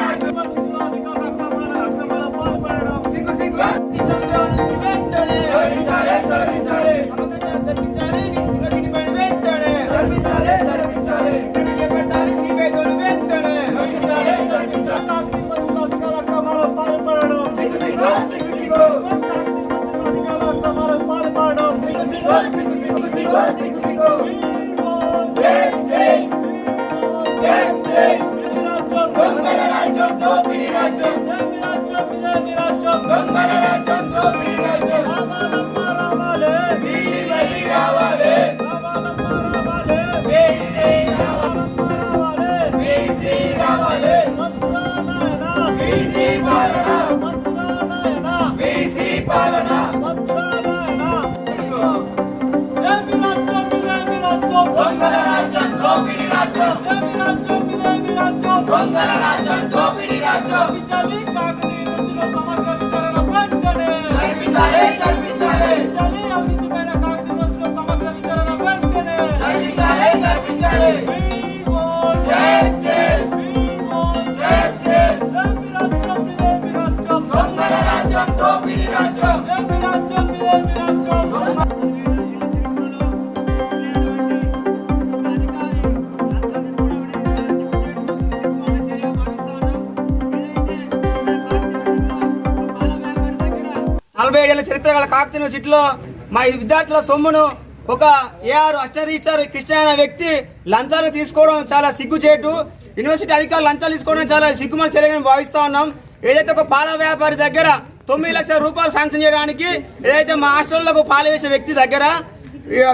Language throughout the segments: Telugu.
রাজ্য బీసీ రావాలి బీసీ పాలన బీసీ పాలన దొంగల రాజ్యం దోపిడీ రాజ్యం దొంగల రాజ్యం దోపిడీ రాజ్యం నలభై ఏళ్ళ చరిత్ర గల కాకతీయ యూనివర్సిటీలో మా విద్యార్థుల సొమ్మును ఒక ఏఆర్ అస్టర్ టీచర్ కృష్ణ అనే వ్యక్తి లంచాలు తీసుకోవడం చాలా సిగ్గుచేటు. యూనివర్సిటీ అధికారులు లంచాలు తీసుకోవడం చాలా సిగ్గుమని చర్యని భావిస్తా ఉన్నాం. ఏదైతే ఒక పాల వ్యాపారి దగ్గర తొమ్మిది లక్షల రూపాయలు శాంక్షన్ చేయడానికి ఏదైతే మా హాస్టల్లో పాలు వేసే వ్యక్తి దగ్గర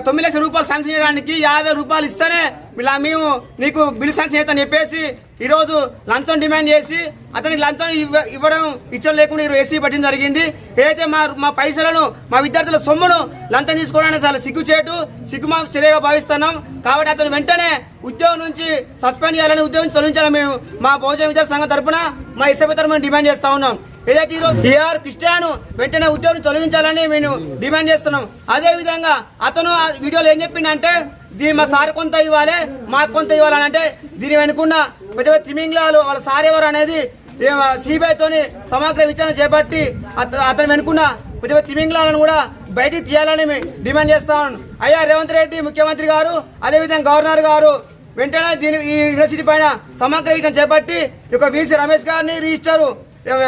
తొమ్మిది లక్షల రూపాయలు శాంక్షన్ చేయడానికి యాభై రూపాయలు ఇస్తేనే ఇలా మేము నీకు బిల్ శాంక్షన్ చేస్తా చెప్పేసి ఈరోజు లంచం డిమాండ్ చేసి అతనికి లంచం ఇవ్వ- ఇవ్వడం ఇచ్చడం లేకుండా ఈరోజు ఏసీ పట్టడం జరిగింది. ఏదైతే మా మా పైసలను మా విద్యార్థుల సొమ్మును లంచం తీసుకోవడానికి చాలా సిగ్గుచేటు సిగ్గు మా చర్యగా భావిస్తున్నాం. కాబట్టి అతను వెంటనే ఉద్యోగం నుంచి సస్పెండ్ చేయాలని ఉద్యోగం తొలగించాలని మేము మా భోజన విద్యార్థి సంఘం తరపున మా ఇసభ్య తరపున డిమాండ్ చేస్తా ఉన్నాం. ఏదైతే ఈరోజు ఏఆర్ క్రిస్టియాను వెంటనే ఉద్యోగం తొలగించాలని మేము డిమాండ్ చేస్తున్నాం. అదేవిధంగా అతను ఆ వీడియోలో ఏం చెప్పిండంటే దీని మా సార్ కొంత ఇవ్వాలి మాకు కొంత ఇవ్వాలని అంటే దీని వెనుకున్న పెద్ద పెద్ద తిమింగ్లాలు వాళ్ళ సార్ ఎవరు అనేది సిబిఐతోని సమగ్ర విచారణ చేపట్టి అతను వెనుకున్న పెద్ద పెద్ద తిమింగ్లాలను కూడా బయటికి తీయాలని డిమాండ్ చేస్తా ఉన్నాం. అయ్యా రేవంత్ రెడ్డి ముఖ్యమంత్రి గారు అదేవిధంగా గవర్నర్ గారు వెంటనే దీని ఈ యూనివర్సిటీ పైన సమగ్ర విచారణ చేపట్టి ఇక వీసీ రమేష్ గారిని రిజిస్టారు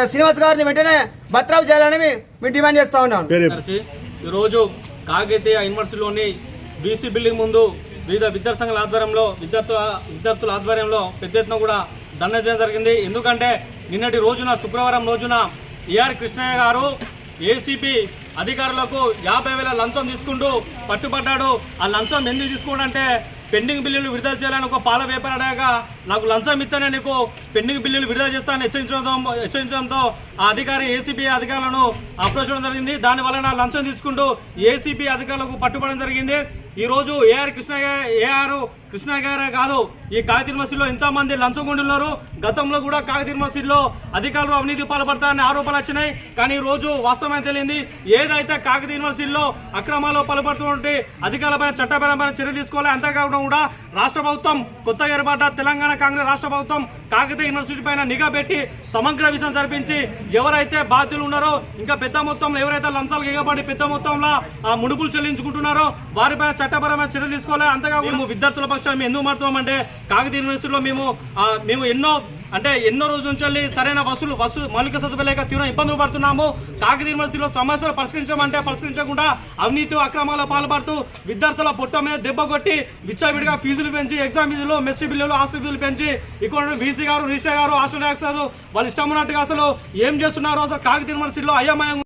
శ్రీనివాస్ గారిని వెంటనే భద్రావు చేయాలని మేము డిమాండ్ చేస్తా ఉన్నాం. ఈరోజు కాకతీయ యూనివర్సిటీలోని బీసీ బిల్డింగ్ ముందు వివిధ విద్యార్థి సంఘాల ఆధ్వర్యంలో విద్యార్థుల విద్యార్థుల ఆధ్వర్యంలో పెద్ద ఎత్తున కూడా ధర్నా చేయడం జరిగింది. ఎందుకంటే నిన్నటి రోజున శుక్రవారం రోజున ఏఆర్ కృష్ణయ్య గారు ఏసీపీ అధికారులకు యాభై వేల లంచం తీసుకుంటూ పట్టుబడ్డాడు. ఆ లంచం ఎందుకు తీసుకోడంటే పెండింగ్ బిల్లులు విడుదల చేయాలని ఒక పాల వ్యాపారి నాకు లంచం ఇస్తేనే నీకు పెండింగ్ బిల్లులు విడుదల చేస్తానని హెచ్చరించడంతో హెచ్చరించడంతో ఆ అధికారి ఏసీబీ అధికారులను అప్రోచ్ చేయడం జరిగింది. దాని వలన లంచం తీసుకుంటూ ఏసీబీ అధికారులకు పట్టుబడడం జరిగింది. ఈ రోజు ఏఆర్ కృష్ణ ఏఆర్ కృష్ణ గారే కాదు ఈ కాకతీయ యూనివర్సిటీలో ఎంతమంది లంచగొండున్నారు. ఉన్నారు గతంలో కూడా కాకతీయ యూనివర్సిటీలో అధికారులు అవినీతి పాల్పడతారని ఆరోపణలు వచ్చినాయి. కానీ రోజు వాస్తవమైన తెలియంది ఏదైతే కాకతీయ యూనివర్సిటీలో అక్రమాలు పాల్పడుతున్నటువంటి అధికారులపైన చట్టపరమైన చర్య తీసుకోవాలి అంతేకాకుండా కూడా రాష్ట్ర ప్రభుత్వం కొత్తగా ఏర్పడ్డ తెలంగాణ కాంగ్రెస్ రాష్ట్ర ప్రభుత్వం కాకతీయ యూనివర్సిటీ పైన నిఘా పెట్టి సమగ్ర విషయం జరిపించి ఎవరైతే బాధ్యులు ఉన్నారో ఇంకా పెద్ద మొత్తంలో ఎవరైతే లంచాలు ఎగబడి పెద్ద మొత్తంలో ఆ ముడుపులు చెల్లించుకుంటున్నారో వారిపైన చట్టపరమైన చర్యలు తీసుకోవాలి. అంతేకాకుండా మేము విద్యార్థుల పక్షాన్ని మేము ఎందుకు మారుతున్నామంటే కాకతీయ యూనివర్సిటీలో మేము మేము ఎన్నో అంటే ఎన్నో రోజుల నుంచి వెళ్ళి సరైన వసూలు వసూలు మౌలిక సదుపాయాలు లేక తీవ్ర ఇబ్బందులు పడుతున్నాము. కాకతీయ యూనివర్సిటీలో సమస్యలు పరిష్కరించమంటే పరిష్కరించకుండా అవినీతి అక్రమాల పాల్పడుతూ విద్యార్థుల పొట్ట మీద దెబ్బ కొట్టి విచ్చలవిడిగా ఫీజులు పెంచి ఎగ్జామ్ ఫీజులు మెస్సీ బిల్లులు హాస్టల్ ఫీజులు పెంచి ఇక్కడ బీసీ గారు రిషా గారు హాస్టల్ గారు వాళ్ళు ఇష్టం ఉన్నట్టుగా అసలు ఏం చేస్తున్నారు అసలు మన సిల్లో అయ్యమయంగా